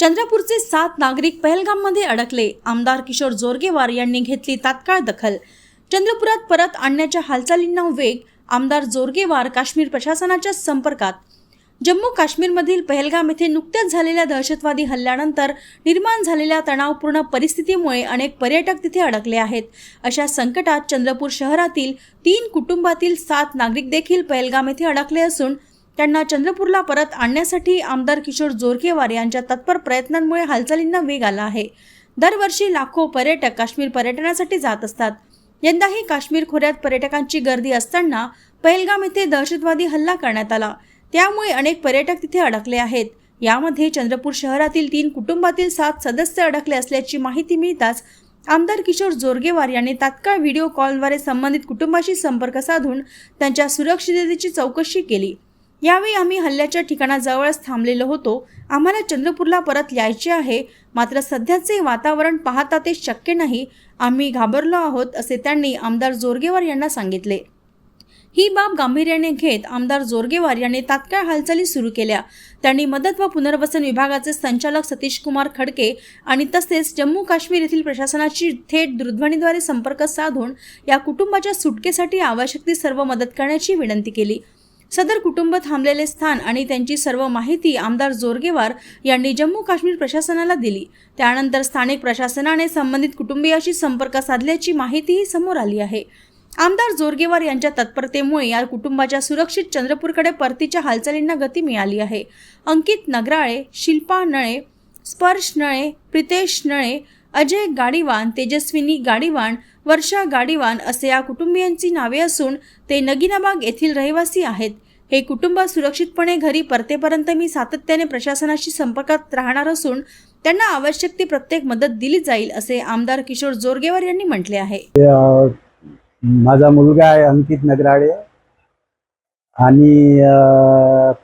चंद्रपूरचे सात नागरिक पहलगाममध्ये अडकले. आमदार किशोर जोरगेवार यांनी घेतली तात्काळ दखल. चंद्रपुरात परत आणण्याच्या हालचालींना वेग आमदार जोरगेवार काश्मीर प्रशासनाच्या संपर्कात. जम्मू काश्मीरमधील पहलगाम येथे नुकत्याच झालेल्या दहशतवादी हल्ल्यानंतर निर्माण झालेल्या तणावपूर्ण परिस्थितीमुळे अनेक पर्यटक तिथे अडकले आहेत. अशा संकटात चंद्रपूर शहरातील तीन कुटुंबातील सात नागरिक देखील पहलगाम येथे अडकले असून त्यांना चंद्रपूरला परत आणण्यासाठी आमदार किशोर जोरगेवार यांच्या तत्पर प्रयत्नांमुळे हालचालींना वेग आला आहे. दरवर्षी लाखो पर्यटक काश्मीर पर्यटनासाठी जात असतात. यंदाही काश्मीर खोऱ्यात पर्यटकांची गर्दी असताना पहलगाम येथे दहशतवादी हल्ला करण्यात आला. त्यामुळे अनेक पर्यटक तिथे अडकले आहेत. यामध्ये चंद्रपूर शहरातील तीन कुटुंबातील सात सदस्य अडकले असल्याची माहिती मिळताच आमदार किशोर जोरगेवार यांनी तात्काळ व्हिडिओ कॉलद्वारे संबंधित कुटुंबाशी संपर्क साधून त्यांच्या सुरक्षिततेची चौकशी केली. यावेळी आम्ही हल्ल्याच्या ठिकाणाजवळच थांबलेलो होतो. आम्हाला चंद्रपूरला परत यायचे आहे. मात्र सध्याचे वातावरण पाहता ते शक्य नाही. आम्ही घाबरलो आहोत असे त्यांनी आमदार जोरगेवार यांना सांगितले. ही बाब गांभीर्याने घेत आमदार जोरगेवार यांनी तात्काळ हालचाली सुरू केल्या. त्यांनी मदत व पुनर्वसन विभागाचे संचालक सतीश कुमार खडके आणि तसेच जम्मू काश्मीर येथील प्रशासनाची थेट दूरध्वनीद्वारे संपर्क साधून या कुटुंबाच्या सुटकेसाठी आवश्यक ती सर्व मदत करण्याची विनंती केली. सदर कुटुंब थांबलेले स्थान आणि त्यांची सर्व माहिती आमदार जोरगेवार यांनी जम्मू काश्मीर प्रशासनाला दिली. त्यानंतर स्थानिक प्रशासनाने संबंधित कुटुंबियाशी संपर्क साधल्याची माहितीही समोर आली आहे. आमदार जोरगेवार यांच्या तत्परतेमुळे या कुटुंबाच्या सुरक्षित चंद्रपूरकडे परतीच्या हालचालींना गती मिळाली आहे. अंकित नगराळे शिल्पा नळे स्पर्श नळे प्रितेश नळे अजय गाडीवान तेजस्विनी गाडीवान वर्षा गाडीवान असे या कुटुंबियांची नावे असून ते नगिनाबाग येथील रहिवासी आहेत. हे कुटुंब सुरक्षितपणे घरी परतेपर्यंत मी सातत्याने प्रशासनाशी संपर्कात राहणार असून त्यांना आवश्यक ती प्रत्येक मदत दिली जाईल असे आमदार किशोर जोरगेवार यांनी म्हटले आहे. माझा मुलगा आहे अंकित नगराडे आणि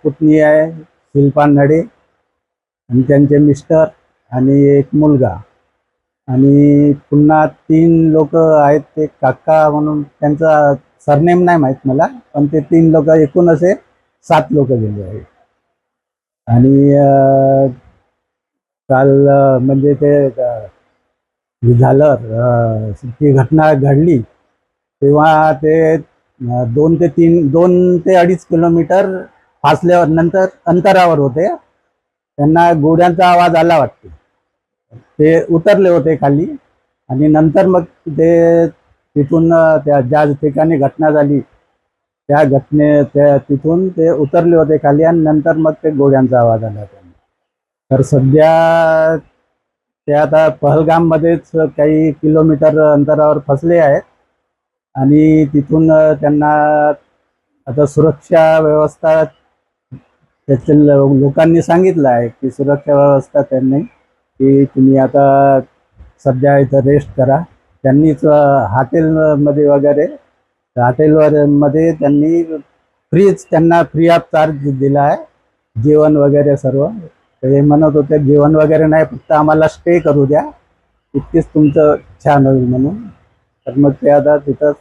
पुतणी आहे शिल्पा नडे आणि त्यांचे मिस्टर आणि एक मुलगा. आणि पुन्हा तीन लोक आहेत ते काका म्हणून त्यांचा सरनेम नाही माहीत मला पण ते तीन लोक एकूण असे सात लोक गेले आहेत. आणि काल म्हणजे ते झालं ती घटना घडली तेव्हा ते दोन ते तीन दोन ते अडीच किलोमीटर फासल्यावर नंतर अंतरावर होते. त्यांना गोड्यांचा आवाज आला वाटते. ते उतरले होते खाली. आणि नंतर मग ते तिथून त्या ज्या ठिकाणी घटना झाली त्या घटने त्या तिथून ते उतरले होते खाली आणि नंतर मग ते गोळ्यांचा आवाज आला त्यांना. तर सध्या ते आता पहलगाममध्येच काही किलोमीटर अंतरावर फसले आहेत. आणि तिथून त्यांना आता सुरक्षा व्यवस्था त्याच्या लोकांनी सांगितलं आहे की सुरक्षा व्यवस्था त्यांनी की तुम्ही आता सध्या इथं रेस्ट करा. त्यांनीच हॉटेलमध्ये वगैरे हॉटेलवर मध्ये त्यांनी फ्रीच त्यांना फ्री ऑफ चार्ज दिला आहे. जेवण वगैरे सर्व. ते हे म्हणत होते जेवण वगैरे नाही फक्त आम्हाला स्टे करू द्या. इतकीच तुमचं छान होईल म्हणून. तर मग ते आता तिथंच